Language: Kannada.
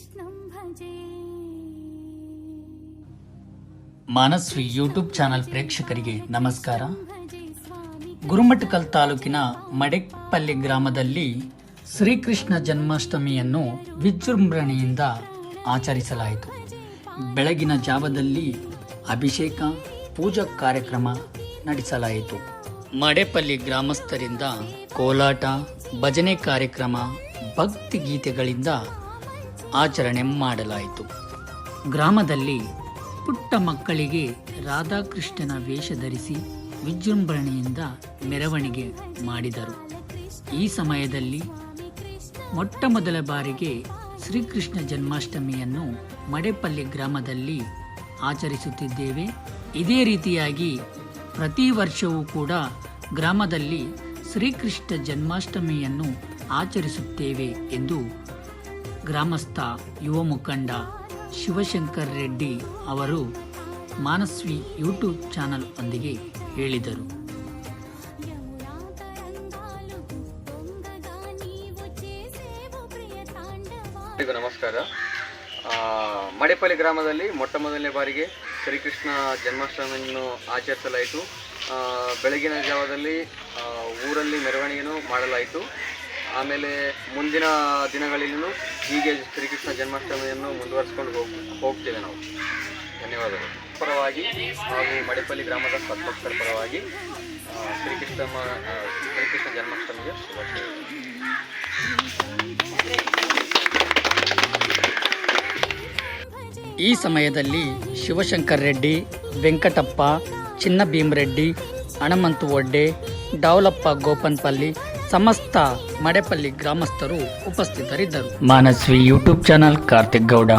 ಕೃಷ್ಣಂ ಭಜೇ ಮಾನಸ್ವಿ ಯೂಟ್ಯೂಬ್ ಚಾನೆಲ್ ಪ್ರೇಕ್ಷಕರಿಗೆ ನಮಸ್ಕಾರ. ಗುರುಮಠಕಲ್ ತಾಲೂಕಿನ ಮಡೆಪಲ್ಲಿ ಗ್ರಾಮದಲ್ಲಿ ಶ್ರೀಕೃಷ್ಣ ಜನ್ಮಾಷ್ಟಮಿಯನ್ನು ವಿಜೃಂಭಣೆಯಿಂದ ಆಚರಿಸಲಾಯಿತು. ಬೆಳಗಿನ ಜಾವದಲ್ಲಿ ಅಭಿಷೇಕ ಪೂಜಾ ಕಾರ್ಯಕ್ರಮ ನಡೆಸಲಾಯಿತು. ಮಡೆಪಲ್ಲಿ ಗ್ರಾಮಸ್ಥರಿಂದ ಕೋಲಾಟ ಭಜನೆ ಕಾರ್ಯಕ್ರಮ ಭಕ್ತಿ ಗೀತೆಗಳಿಂದ ಆಚರಣೆ ಮಾಡಲಾಯಿತು. ಗ್ರಾಮದಲ್ಲಿ ಪುಟ್ಟ ಮಕ್ಕಳಿಗೆ ರಾಧಾಕೃಷ್ಣನ ವೇಷ ಧರಿಸಿ ವಿಜೃಂಭಣೆಯಿಂದ ಮೆರವಣಿಗೆ ಮಾಡಿದರು. ಈ ಸಮಯದಲ್ಲಿ ಮೊಟ್ಟ ಮೊದಲ ಬಾರಿಗೆ ಶ್ರೀಕೃಷ್ಣ ಜನ್ಮಾಷ್ಟಮಿಯನ್ನು ಮಡೆಪಲ್ಲಿ ಗ್ರಾಮದಲ್ಲಿ ಆಚರಿಸುತ್ತಿದ್ದೇವೆ. ಇದೇ ರೀತಿಯಾಗಿ ಪ್ರತಿ ವರ್ಷವೂ ಕೂಡ ಗ್ರಾಮದಲ್ಲಿ ಶ್ರೀಕೃಷ್ಣ ಜನ್ಮಾಷ್ಟಮಿಯನ್ನು ಆಚರಿಸುತ್ತೇವೆ ಎಂದು ಗ್ರಾಮಸ್ಥ ಯುವ ಮುಖಂಡ ಶಿವಶಂಕರ್ ರೆಡ್ಡಿ ಅವರು ಮಾನಸ್ವಿ ಯೂಟ್ಯೂಬ್ ಚಾನಲ್ ಒಂದಿಗೆ ಹೇಳಿದರು. ನಮಸ್ಕಾರ. ಮಡೆಪಲ್ಲಿ ಗ್ರಾಮದಲ್ಲಿ ಮೊಟ್ಟ ಮೊದಲನೇ ಬಾರಿಗೆ ಶ್ರೀಕೃಷ್ಣ ಜನ್ಮಾಷ್ಟಮಿಯನ್ನು ಆಚರಿಸಲಾಯಿತು. ಬೆಳಗಿನ ಜಾವದಲ್ಲಿ ಊರಲ್ಲಿ ಮೆರವಣಿಗೆಯನ್ನು ಮಾಡಲಾಯಿತು. ಆಮೇಲೆ ಮುಂದಿನ ದಿನಗಳಲ್ಲೂ ಹೀಗೆ ಶ್ರೀಕೃಷ್ಣ ಜನ್ಮಾಷ್ಟಮಿಯನ್ನು ಮುಂದುವರಿಸ್ಕೊಂಡು ಹೋಗ್, ಹೋಗ್ತೇವೆ ನಾವು. ಧನ್ಯವಾದಗಳು. ಪರವಾಗಿ ಹಾಗೂ ಮಡಿಪಲ್ಲಿ ಗ್ರಾಮದ ಸದ್ಭಕ್ತರ ಪರವಾಗಿ ಶ್ರೀಕೃಷ್ಣ ಶ್ರೀಕೃಷ್ಣ ಜನ್ಮಾಷ್ಟಮಿಗೆ ಈ ಸಮಯದಲ್ಲಿ ಶಿವಶಂಕರ್ ರೆಡ್ಡಿ, ವೆಂಕಟಪ್ಪ ಚಿನ್ನ ಭೀಮರೆಡ್ಡಿ ಹಣಮಂತು ಒಡ್ಡೆ, ಡಾವಲಪ್ಪ ಗೋಪನ್ಪಲ್ಲಿ ಸಮಸ್ತ ಮಡೆಪಲ್ಲಿ ಗ್ರಾಮಸ್ಥರು ಉಪಸ್ಥಿತರಿದ್ದರು. Manasvi YouTube channel Karthik Gowda.